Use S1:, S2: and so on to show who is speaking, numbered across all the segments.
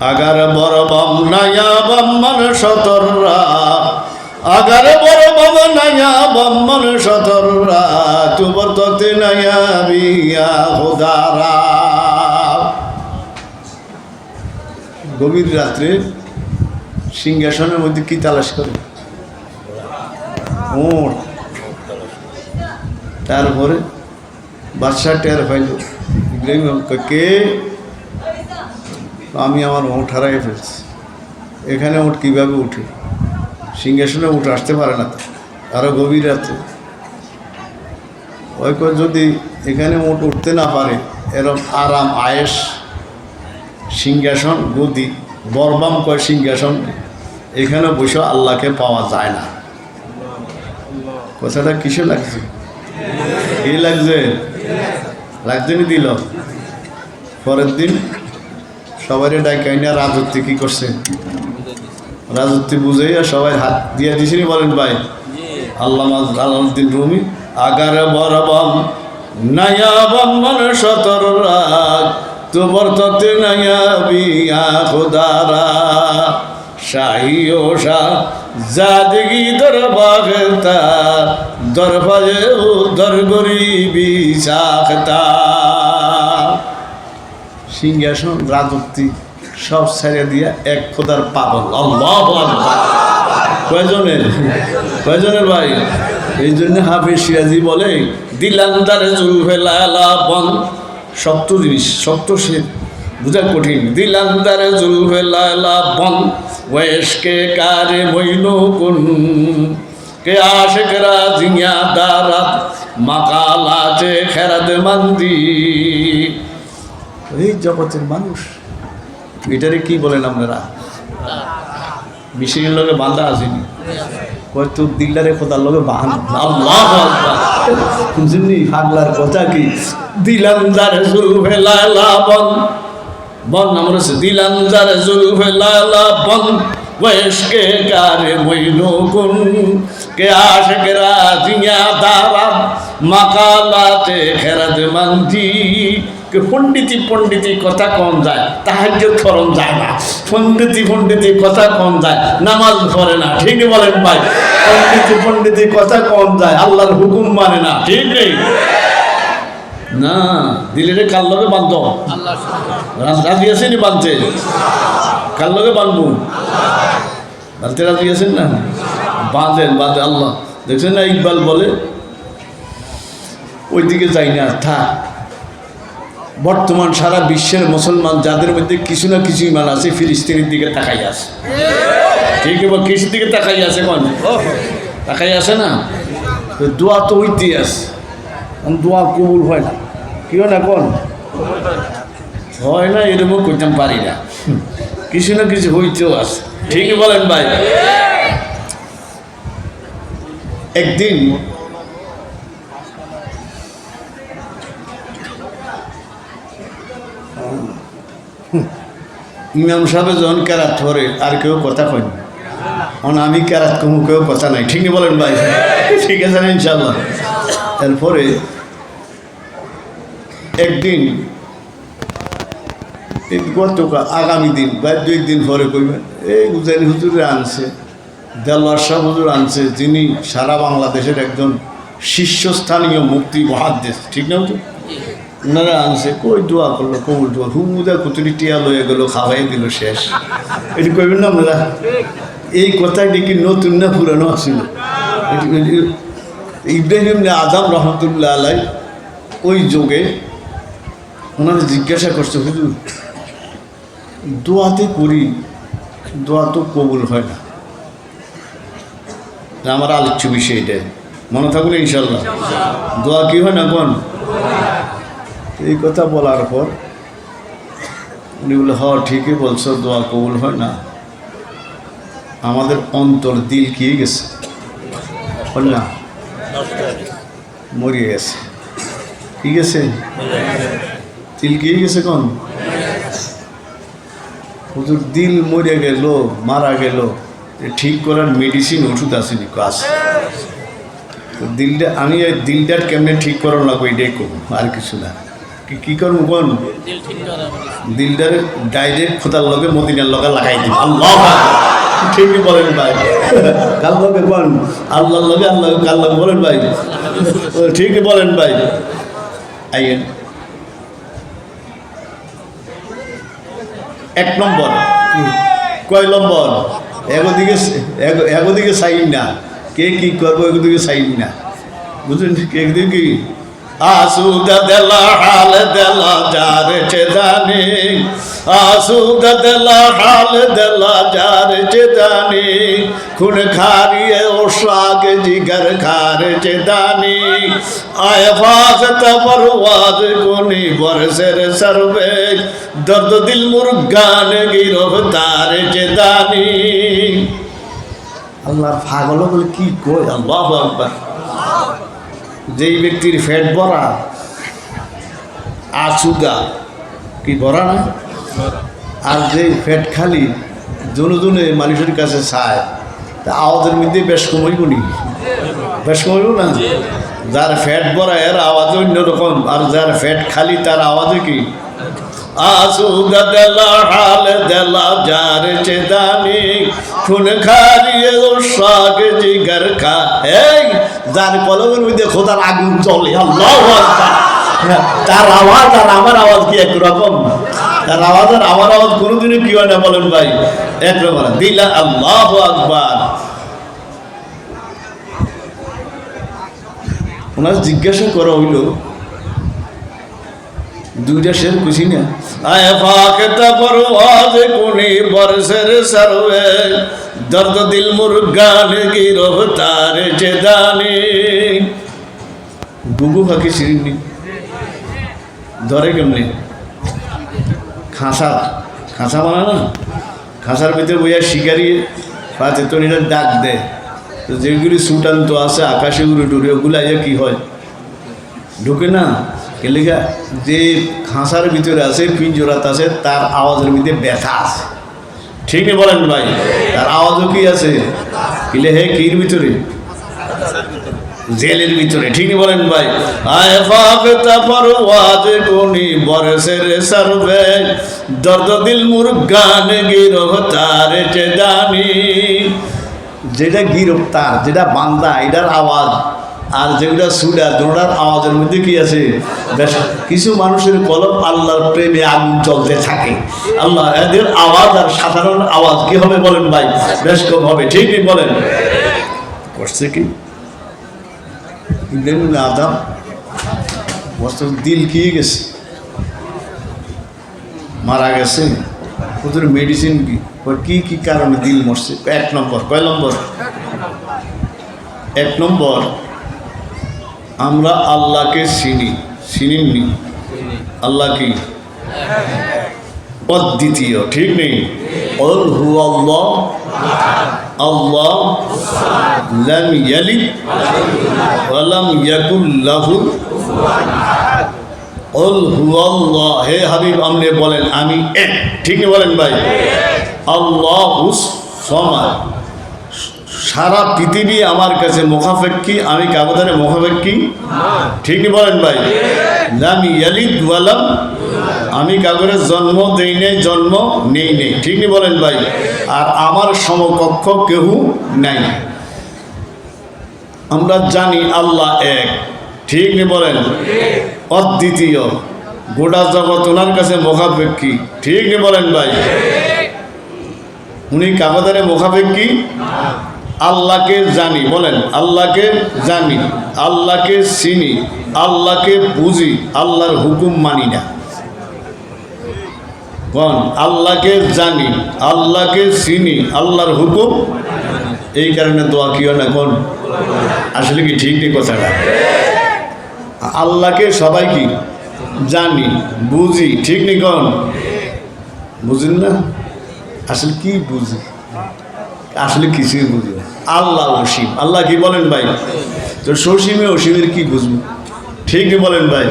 S1: Agar বড় বম নায়া বম্মন সতররা। আগার বড় বম নায়া বম্মন সতররা। তুবর ততে নায়া বিয়া হোদারা গভীর রাত্রে সিংহাসনের মধ্যে কি তালাশ করে? তারপরে বাদশাহ টের পাইল ইব্রাহিম বলল, কে আমি আমার ওঠ হারাই ফেলছি। এখানে ওঠ কীভাবে উঠে? সিংহাসনে উঠে আসতে পারে না তো। আরও গভীর রাত্রে ওই যদি এখানে উঠ উঠতে না পারে এরকম আরাম আয়েস সিংহাসন, গদি, বরবাম কয় সিংহাসন, এখানে বসে আল্লাহকে পাওয়া যায় না। কথাটা কিসে লাগছে? কি লাগছে? লাগছে নি দিল? পরের দিন? সবারই ডাকাই না রাজত্বে কি করছে? রাজত্বে বুঝাইয়া সবাই হাত দিয়ে দিছিনি বলেন ভাই। আল্লাহ আলাউদ্দিন রুমি, আগারে বরবম নায়া বম্মন সতর রাগ তোমার ততে নায়া বিয়া খুদারা শাহী ও শাহ, জাদগি দরবাগতা দরবাজে ও দরগরিবি সাখতা সিংহাসন, রাজত্বী সব ছেড়ে দিয়া এক খোদার পাগল। আল্লাহ কয়জনের? কয়জনের ভাই? এই জন্য হাফিজ বলে দিলান্দারে জুলফে লালা বন। শক্ত জিনিস শক্ত সে বুঝা কঠিন। দিলান্দারে জুলফে লালা বন, ওয়েশকে কারে মইন কুন কে আশেকরা জিয়া দারাত মাকালাতে খেরাদ মান্দি। এই জগতের মানুষ। এটারে কি বলেন আপনারা? মিশির লগে বাঁধা আসেনি। হয়তো দিল্লারে খোদার আল্লাহ শুনছেননি পাগলার কথা কি? দিলান্দার জুলফে লালা বন। বন আমরা সে দিলান্দার জুলফে লালা বন। বয়স্কে কারে মইনো কুন কে আশকেরা জিয়া দারা মাকালাতে খেরাত মান্দি কে পণ্ডিতি পণ্ডিতি কথা কম যায়, তাহাজ্য ফরম যায় না। পণ্ডিতি পণ্ডিতি কথা কম যায়, নামাজ পড়ে না, ঠিক বলেন ভাই? পণ্ডিতি পণ্ডিতি কথা কম যায়, আল্লাহর হুকুম মানে না, ঠিক নেই? না দিলেরে কার লগে বান্ধ রাজি আছেন বাঁধতে? কার লগে বাঁধবো? বাঁধতে রাজি আছেন না? বাঁধেন বাঁধে আল্লাহ। দেখছেন না ইকবাল বলে? ওইদিকে যাই না, থাক। বর্তমান সারা বিশ্বের মুসলমান, যাদের মধ্যে কিছু না কিছু ইমান আছে, ফিলিস্তিনের দিকে তাকাই আছে। ঠিক এবার কৃষির দিকে তাকাই আছে কোন তাকাই আছে না? দোয়া তো হইতেই আছে। দোয়া কবুল হয় না। কি হয় না কোন হয় না, এরকম করতাম পারি না। কিছু না কিছু হইতেও আছে। ঠিকই বলেন ভাই। একদিন ইমাম সাহেব যখন কেরাত ধরে, আর কেউ কথা কয় না এখন আমি কেরাত কমু, কেউ কথা নাই। ঠিক বলেন ভাই। ঠিক আছে না ইনশাল্লাহ এরপরে একদিন গতকাল, আগামী দিন, বা দুই দিন পরে কইবেন, এই উজানি হুজুরে আনছে। দেলোয়ার শাহ হুজুর আনছে, যিনি সারা বাংলাদেশের একজন শীর্ষস্থানীয় মুক্তি মহাদেশ ঠিক না হুজুর? ওনারা আনছে, কই দোয়া করল, কবুল দোয়া হুমুদা কুতুরি টিয়া লয়ে গেল, খাওয়াই দিল শেষ। এটি কইবেন না আপনারা? এই কথাই দেখি নতুন না পুরানো এটি- ইব্রাহিম আদম রহমতুল্লাহ আলাই, ওই যোগে ওনারা জিজ্ঞাসা করছে, হুজুর, দোয়াতে করি, দোয়া তো কবুল হয় না। আমার আলোচ্য বিষয় এটা মনে থাকলে ইনশাল্লাহ। দোয়া কি হয় না কোন? এই কথা বলার পর উনি বলে হ ঠিকই বলছো, দোয়া কবুল হয় না। আমাদের অন্তর দিল কি গেছে? না? মরিয়ে গেছে। কি গেছে? দিল কি গেছে কোন? হুজুর, দিল মরে গেল, মারা গেল। ঠিক করার মেডিসিন ওষুধ আসেনি তো দিলটা, আমি এই দিলটার কেমনে ঠিক করার লাগবে, এটাই করব আর কিছু না। কি করব কোন দিলটার ডাইরেক্ট খোদার লগে, মদিনার লগে লাগাই দিব। আল্লাহ ঠিকই বলেন ভাই? কাল লগে কোন আল্লাহর লগে, আল্লাহ কাল লগে বলেন ভাই? ঠিকই বলেন ভাই? আইয়েন। এক নম্বর। কয় নম্বর? এগোদিকে একদিকে সাইন না। কে কি করব একদিকে সাইন না। বুঝলেন? একদিকে কি? আসুদা দেলা হাল দেলা যার চেদানি আসুদা দেলা হাল দেলা যার চেদানি খুন খারিয়ে ও শাগ জিগর খার চেদানি আয় ফাজত পরওয়াজ কোনি বরসের সরবে দর্দ দিল মুরগান গিরফতার আল্লাহর পাগল বলে কি কই আল্লাহ আকবার। যেই ব্যক্তির ফ্যাট ভরা আসুগা কি ভরা না? আর যে ফ্যাট খালি জনে জনে মানুষের কাছে চায়। তা আওয়াজের মধ্যে বেশ কমইব নি। বেশ কমইব না? যার ফ্যাট ভরা এর আওয়াজ অন্যরকম আর যার ফ্যাট খালি তার আওয়াজে কি দেলা দেলা যার চেদানি খা। যার খোদার আগুন তার আওয়াজ আর আমার আওয়াজ কি একরকম তার আওয়াজ আর আমার আওয়াজ কোনোদিনও কি হয় না বলেন ভাই? একরকম দিলা আল্লাহ আকবার। ওনার জিজ্ঞাসা করা হইল, দুইটা শের খুশি না? আয় ফাকতা পরওয়াজ কোনি বরসের সরবে দর্দ দিল মুরগান গিরফতার চেদানি। গুগু ফাঁকি সিরিনি ধরে কেমনি? খাঁসা খাঁসা মানে না খাঁসার ভিতরে বইয়া শিকারি পাতে তনিটা ডাক দেয়। যেগুলি সুটান্ত আছে আকাশে উড়ে টুরে ওগুলো আইয়া কি হয়? ঢুকে না? এলাকা যে খাঁসার ভিতরে আছে পিঞ্জরাত আছে, তার আওয়াজের মধ্যে ব্যথা আছে। ঠিকই বলেন ভাই, তার আওয়াজও কি আছে? কিলে হে কির ভিতরে? জেলের ভিতরে। ঠিকই বলেন ভাই। আয় ফাকতা পরওয়াজ কোনি বরসের সরবে। দর্দ দিল মুরগান গিরফতার চেদানি। যেটা গিরফতার, যেটা বান্দা, এটার আওয়াজ। আর যেগুলা সুডা দোড়ার আওয়াজের মধ্যে কি আছে? কিছু মানুষের কলম আল্লাহর প্রেমে আগুন চলতে থাকে। আল্লাহ, এদের আওয়াজ আর সাধারণ আওয়াজ কি হবে বলেন ভাই? বেশ কম হবে। ঠিকই বলেন। করছে কি? আদম বস্তু দিল কি গেছে? মারা গেছে? ওদের মেডিসিন কি? কি কি কারণে দিল মরছে? এক নম্বর, কয় নম্বর? এক নম্বর, আমরা আল্লাহকে চিনি। চিনিনি আল্লাহ কি? অদ্বিতীয়, ঠিক নেই? অল হু আল্লাহ আল্লাহ লাম ইয়ালিদ ওয়ালাম ইয়াকুল লাহু অল হু হে হাবিব আপনি বলেন আমি এক। ঠিক বলেন ভাই? আল্লাহ সমান সারা পৃথিবী আমার কাছে মুখাফেক্ষি আমি কাগদারে মুখাফেক্ষি ঠিকই বলেন ভাই? লামি ইয়ালিদ ওয়ালাম আমি কাগরের জন্ম দেই নেই, জন্ম নেই নেই। ঠিকই বলেন ভাই? আর আমার সমকক্ষ কেউ নাই। আমরা জানি আল্লাহ এক। ঠিক বলেন? অদ্বিতীয়। গোটা জগৎ ওনার কাছে মুখাপেক্ষি। ঠিক নি বলেন ভাই? উনি কাগদারে মুখাপেক্ষি? আল্লাহকে জানি। বলেন, আল্লাহকে জানি, আল্লাহকে চিনি, আল্লাহকে বুঝি, আল্লাহর হুকুম মানি না। কোন? আল্লাহকে জানি, আল্লাহকে চিনি, আল্লাহর হুকুম? এই কারণে দোয়া কি হয় না কোন? আসলে কি ঠিক নেই কথাটা? আল্লাহকে সবাই কি জানি বুঝি ঠিক নেই কোন বুঝেন না আসলে কি বুঝি আসলে কিছুই বুঝি না আল্লাহ অসীম আল্লাহ কি বলেন ভাই তো সসীমে অসীমের কি বুঝবো ঠিকই বলেন ভাই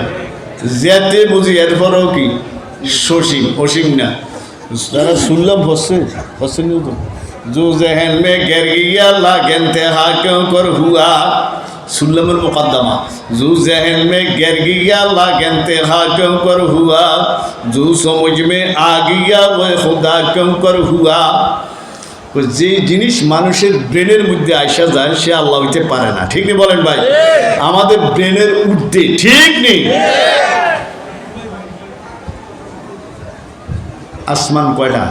S1: যেতে বুঝি এরপরেও কি সসীম অসীম না তারা শুনলাম হচ্ছে হচ্ছে তো जो जहन में गिर गया अल्लाह के इंतहा क्यों कर हुआ सुल्लम मुकदमा जू जहन में गिर गया अल्लाह कहते हाँ क्यों कर हुआ जू समझ में आ गया वह खुदा क्यों कर हुआ তো যে জিনিস মানুষের ব্রেনের মধ্যে আসা যায় সে আল্লাহ হইতে পারে না ঠিক নেই বলেন ভাই আমাদের ব্রেনের ঊর্ধ্বে ঠিক নেই আসমান কয়টা